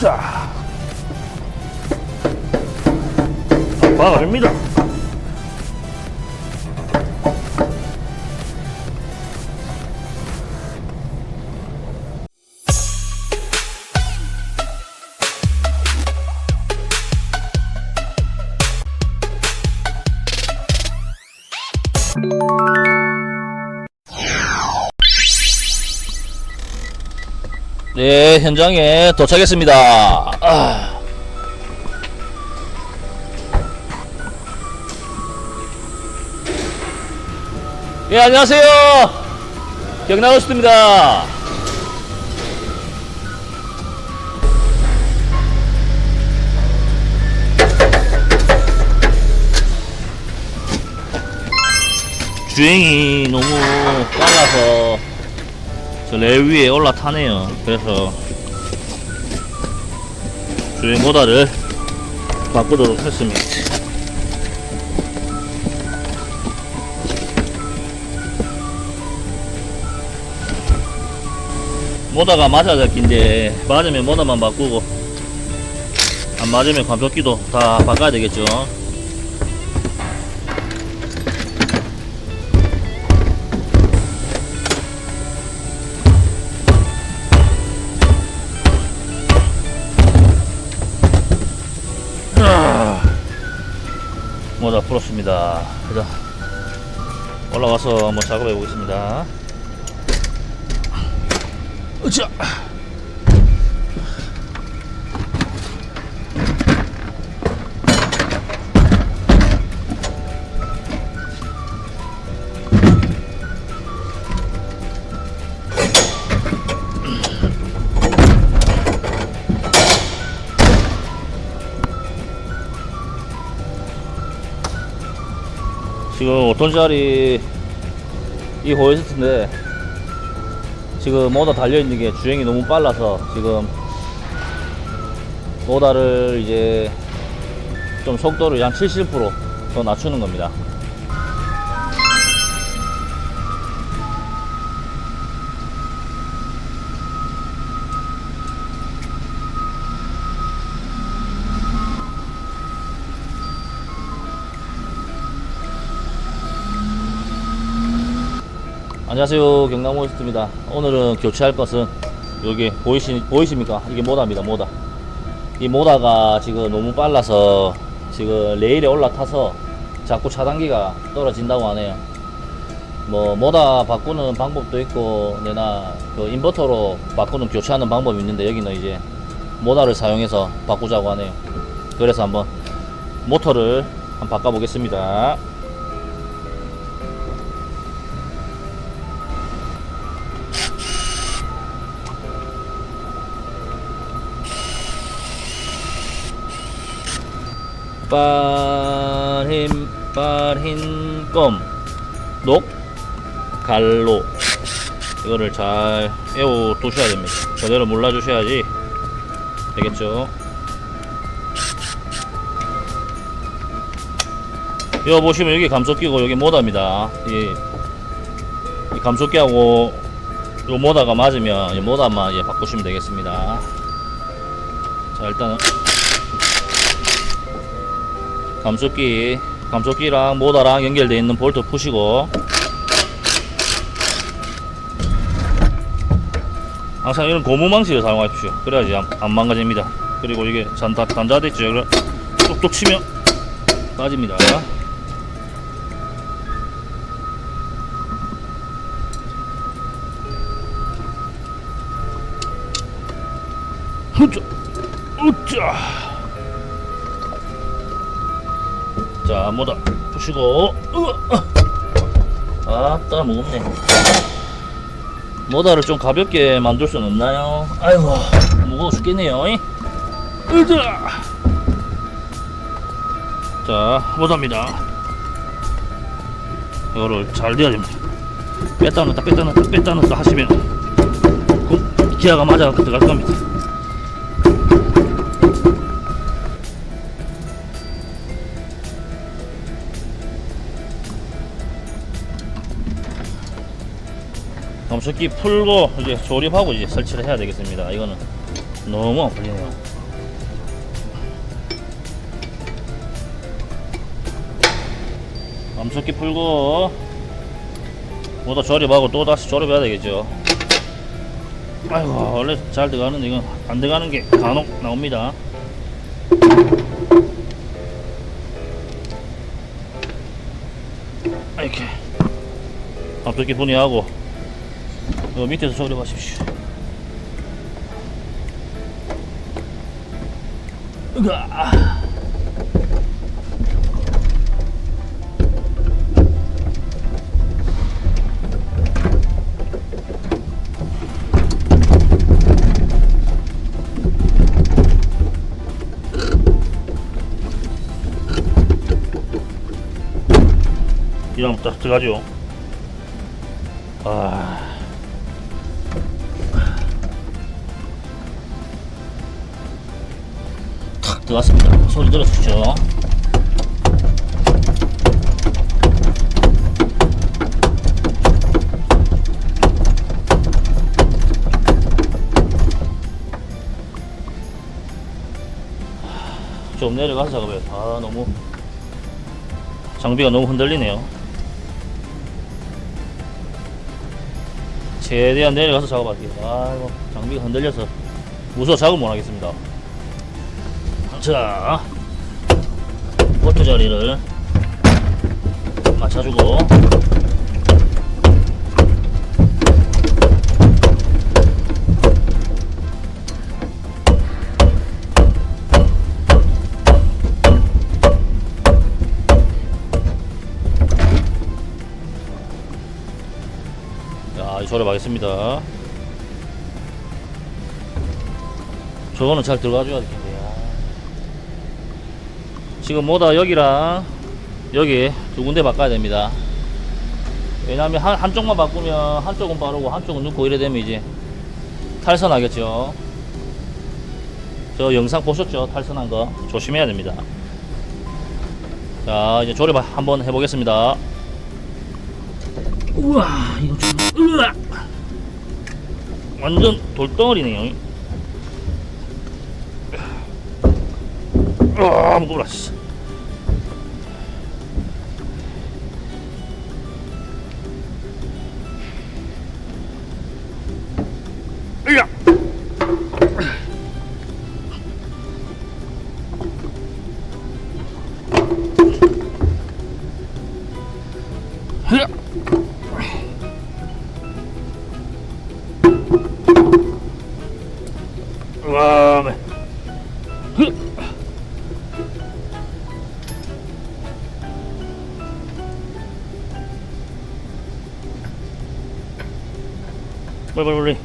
자. 박아줍니다. 네, 현장에 도착했습니다. 아. 예, 안녕하세요. 경남호스트입니다. 주행이 너무 빨라서 저레 위에 올라타네요. 그래서 주행 모다를 바꾸도록 했습니다. 모다가 맞아야 긴데 맞으면 모다만 바꾸고 안 맞으면 관표기도 다 바꿔야 되겠죠. 모자 풀었습니다. 그자 올라가서 한번 작업해 보겠습니다. 으쌰. 지금 5톤짜리 이 호이스트인데 지금 모다 달려있는 게 주행이 너무 빨라서 지금 모다를 이제 좀 속도를 한 70%더 낮추는 겁니다. 안녕하세요. 경남 호스트입니다. 오늘은 교체할 것은 여기 보이시, 보이십니까? 이게 모다입니다 모다. 이 모다가 지금 너무 빨라서 지금 레일에 올라타서 자꾸 차단기가 떨어진다고 하네요. 뭐 모다 바꾸는 방법도 있고 내나 그 인버터로 바꾸는 교체하는 방법이 있는데 여기는 이제 모다를 사용해서 바꾸자고 하네요. 그래서 한번 모터를 한번 바꿔 보겠습니다 빨흰 빨흰 껌녹 갈로. 이거를 잘 애워 두셔야 됩니다. 그대로 몰라 주셔야지 되겠죠? 여기 보시면 여기 감속기고 여기 모다입니다. 이, 이 감속기하고 요 모다가 맞으면 이 모다만 예, 바꾸시면 되겠습니다. 자 일단은 감속기 감속기랑 모다랑 연결되어 있는 볼트 푸시고. 항상 이런 고무 망치를 사용하십시오. 그래야지 안, 안 망가집니다. 그리고 이게 잔다 단자돼 있죠 그래 뚝뚝 치면 빠집니다. 후자 우짜 자, 모다 푸시고, 아따, 무겁네. 모다를 좀 가볍게 만들 수는 없나요? 아이고, 무거워 죽겠네요. 이. 으자! 자, 모다입니다. 이거를 잘 내야 됩니다. 뺐다 넣었다, 뺐다 넣었다, 뺐다 넣었다 하시면, 그 기아가 맞아 들어갈 겁니다. 감속기 풀고 이제 조립하고 이제 설치를 해야 되겠습니다. 이거는 너무 안 풀리네요. 암석기 풀고 뭐다 조립하고 또 다시 조립해야 되겠죠. 아이고 원래 잘 들어가는데 이건 안 들어가는 게 간혹 나옵니다. 이렇게 암석기 분해하고 요 밑에서 조립하십시오. 으아. 이러면 딱 들어가죠. 아. 들어갔습니다. 소리 들어주시죠. 좀 내려가서 작업해요. 아 너무 장비가 너무 흔들리네요. 최대한 내려가서 작업할게요. 아이고 장비가 흔들려서 무서워 작업 못 하겠습니다. 자, 포트 자리를 맞춰주고 자, 이 조립하겠습니다. 저거는 잘 들어가줘야 되겠네요. 지금 뭐다 여기랑 여기 두 군데 바꿔야 됩니다. 왜냐하면 한, 한쪽만 바꾸면 한쪽은 빠르고 한쪽은 늦고 이래 되면 이제 탈선하겠죠. 저 영상 보셨죠? 탈선한 거 조심해야 됩니다. 자 이제 조립 한번 해보겠습니다. 우와 이거 좀 으아 완전 돌덩어리네요. 아 무거워라. 씨. 빨리 빨리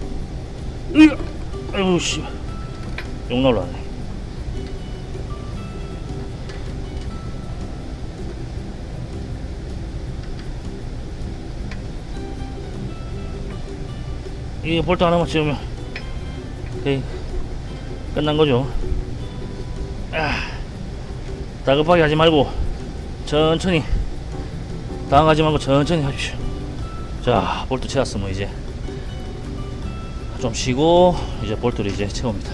빨리. 으, 아이고 씨, 욕 나올라네. 이 볼트 하나만 치우면 거의 끝난 거죠. 아, 다급하게 하지 말고 천천히 당하지 말고 천천히 하십시오. 자, 볼트 채웠으면 이제 좀 쉬고 이제 볼트를 이제 채웁니다.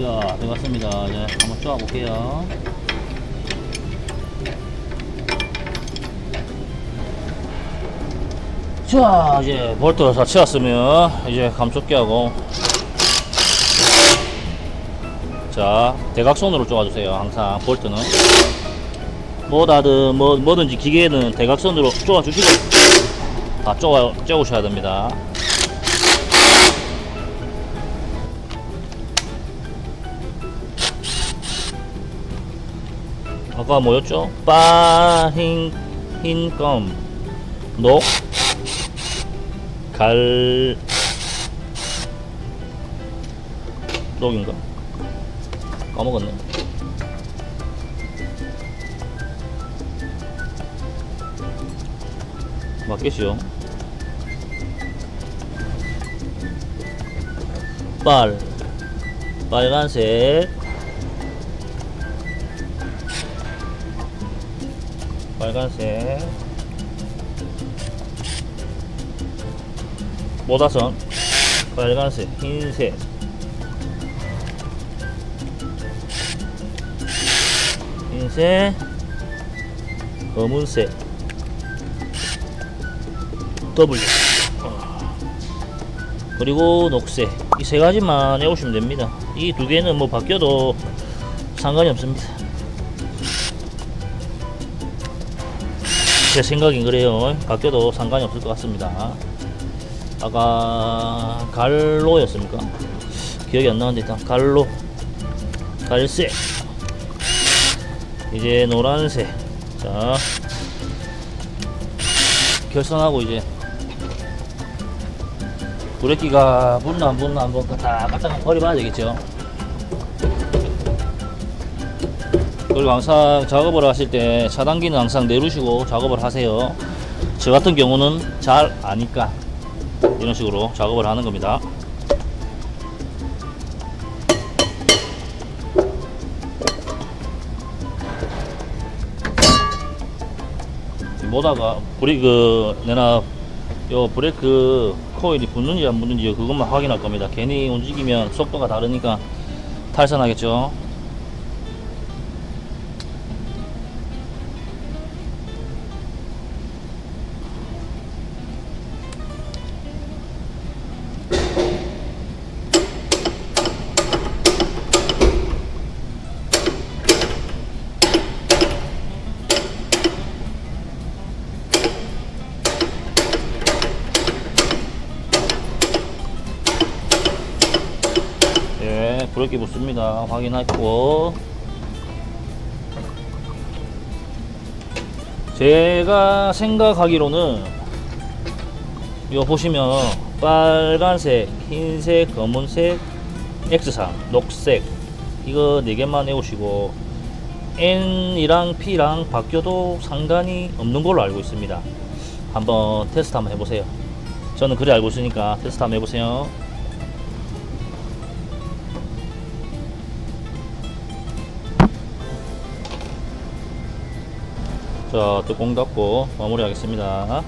자, 들어갔습니다. 이제 한번 쪼아 볼게요. 자, 이제 볼트를 다 채웠으면 이제 감촉기하고 자, 대각선으로 쪼아주세요. 항상 볼트는 뭐다든 뭐 뭐든지 기계는 대각선으로 쪼아주시고 다 쪼아 쪼우셔야 됩니다. 아까 뭐였죠? 빠흰 흰껌 녹갈 녹인가? 까먹었네. 맞겠죠? 빨 빨간색 빨간색. 모다선. 빨간색 흰색. 흰색 검은색. W. 그리고 녹색. 이 세 가지만 해오시면 됩니다. 이 두 개는 뭐 바뀌어도 상관이 없습니다. 제 생각엔 그래요. 바뀌어도 상관이 없을 것 같습니다. 아까 갈로였습니까? 기억이 안 나는데 일단 갈로, 갈색, 이제 노란색. 자, 결선하고 이제 브레이크가 붙나 안 붙나 한번 다 갖다가 버려봐야 되겠죠. 그리고 항상 작업을 하실 때 차단기는 항상 내리시고 작업을 하세요. 저 같은 경우는 잘 아니까 이런 식으로 작업을 하는 겁니다. 뭐다가 브레이크 내나 요 브레이크 코일이 붙는지 안 붙는지 그것만 확인할 겁니다. 괜히 움직이면 속도가 다르니까 탈선하겠죠. 예, 브레이크 붙습니다. 확인했고. 제가 생각하기로는, 이거 보시면, 빨간색, 흰색, 검은색, X상, 녹색, 이거 4개만 외우시고, N이랑 P랑 바뀌어도 상관이 없는 걸로 알고 있습니다. 한번 테스트 한번 해보세요. 저는 그래 알고 있으니까 테스트 한번 해보세요. 자, 뚜껑 닫고 마무리하겠습니다.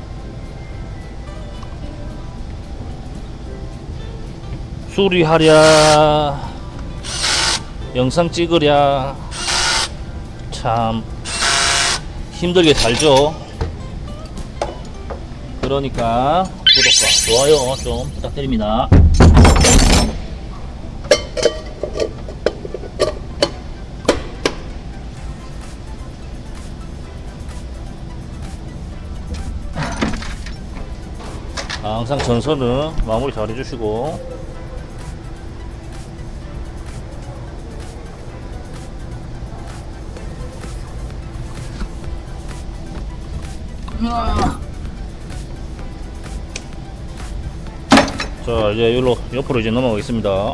수리하랴, 영상 찍으랴, 참 힘들게 살죠. 그러니까 구독과 좋아요 좀 부탁드립니다. 항상 전선은 마무리 잘 해주시고. 자 이제 여기로 옆으로 이제 넘어가겠습니다.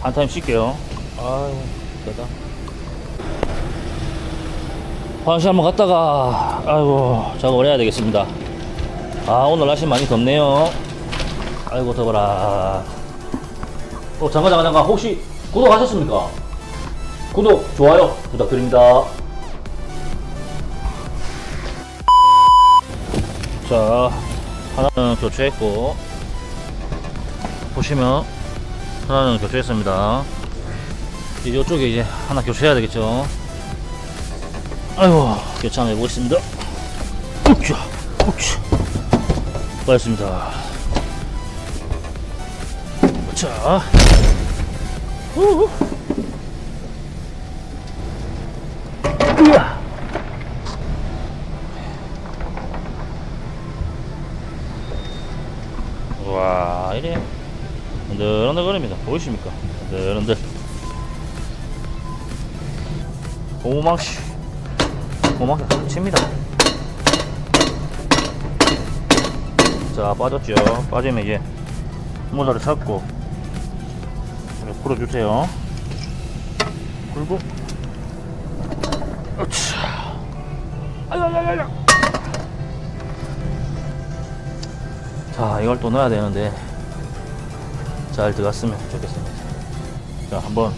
한 타임 쉴게요. 아유 되다 화장실 한번 갔다가 아이고 작업을 해야 되겠습니다. 아 오늘 날씨 많이 덥네요. 아이고 더워라. 어 잠깐 잠깐 잠깐. 혹시 구독하셨습니까? 구독 좋아요 부탁드립니다. 자 하나는 교체했고 보시면 하나는 교체했습니다. 이제 이쪽에 이제 하나 교체해야 되겠죠 아이고 교체 한번 해보겠습니다. 우쭈 우쭈 빠졌습니다. 자. 으아. 와 이래. 흔들흔들 거립니다. 보이십니까? 흔들흔들. 오막 씨 오막이 칩니다. 자 빠졌죠. 빠지면 이제 모자를 이렇게 풀어주세요. 으차 아야야야야 자 이걸 또 넣어야 되는데 잘 들어갔으면 좋겠습니다. 자 한번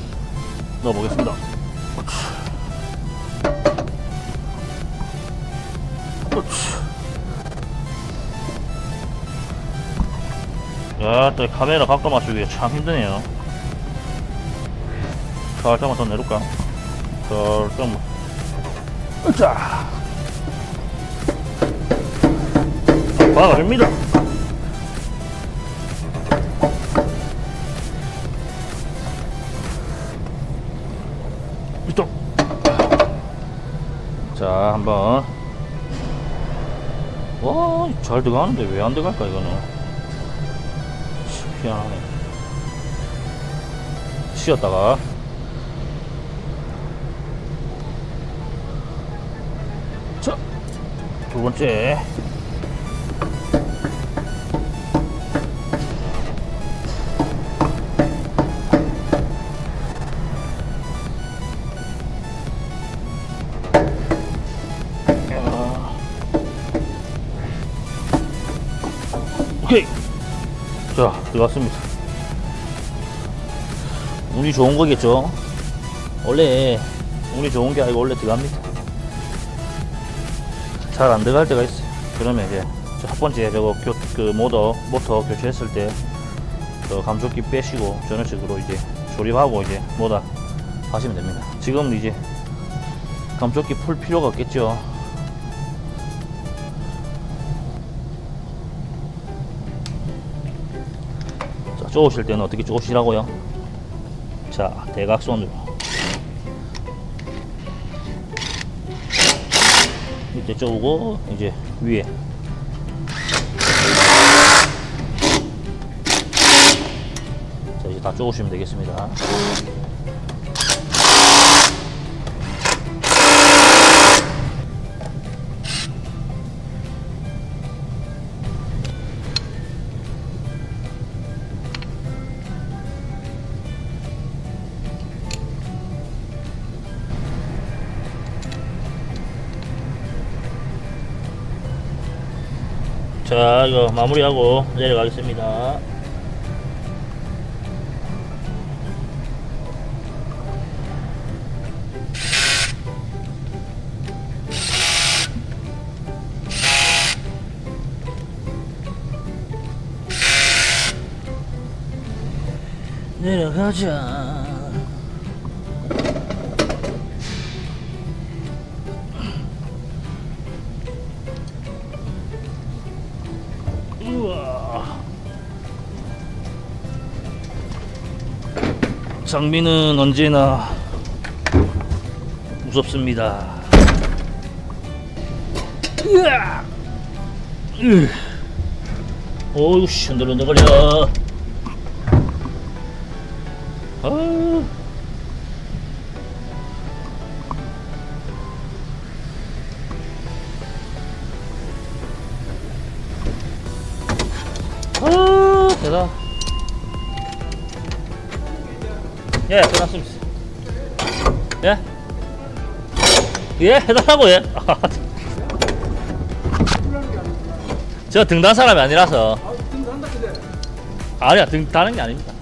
넣어 보겠습니다 야, 또 카메라 각도 맞추기 참 힘드네요. 살짝만 더 내릴까? 살짝만. 자. 아빠입니다. 또. 자, 한번. 와, 잘 들어가는데 왜 안 들어갈까, 이거는? 참 희한하네. 쉬었다가. 자, 두 번째. 들어갔습니다. 운이 좋은 거겠죠? 원래 운이 좋은 게 아니고 원래 들어갑니다. 잘 안 들어갈 때가 있어요. 그러면 이제 첫 번째 저거 교, 그 모터 모터 교체했을 때 그 감속기 빼시고 저런 식으로 이제 조립하고 이제 모다 하시면 됩니다. 지금 이제 감속기 풀 필요가 없겠죠. 쪼으실 때는 어떻게 쪼으시라고요? 자, 대각선으로. 밑에 쪼고, 이제 위에. 자, 이제 다 쪼으시면 되겠습니다. 자, 이거 마무리하고 내려가겠습니다. 내려가자. 장비는 언제나 무섭습니다. 어우, 씨, 흔들흔들 거려. 아. 아, 대단. 예, 끝났습니다. 예? 예, 해달라고, 예. 저 등단 사람이 아니라서. 아니야, 등 다는 게 아닙니다.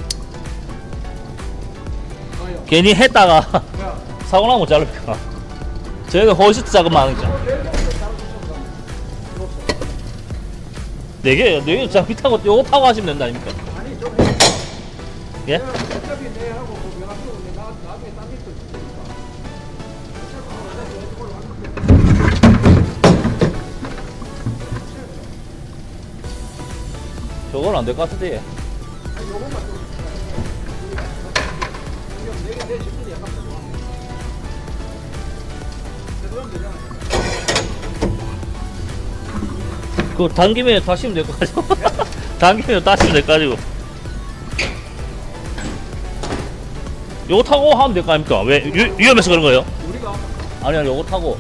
괜히 했다가 사고 나면 못 자를까. 저희가 호시트 작업만 거죠. 네 개. 장비 타고 요거 타고 하시면 된다 아닙니까? 예? 저건 안 될 것 같은데. 그거 당기면 다시면 될것 가지고. 당기면 다시면 될것 가지고. 요거 타고 하면 될 거 아닙니까? 왜 위, 위험해서 그런 거예요? 아니 아니 요거 타고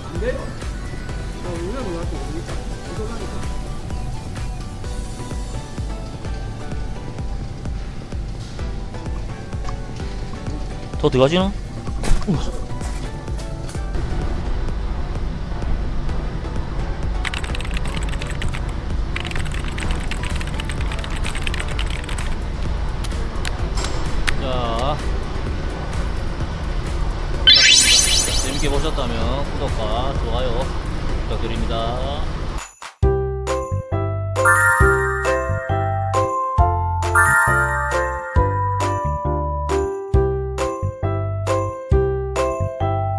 더 들어가지는?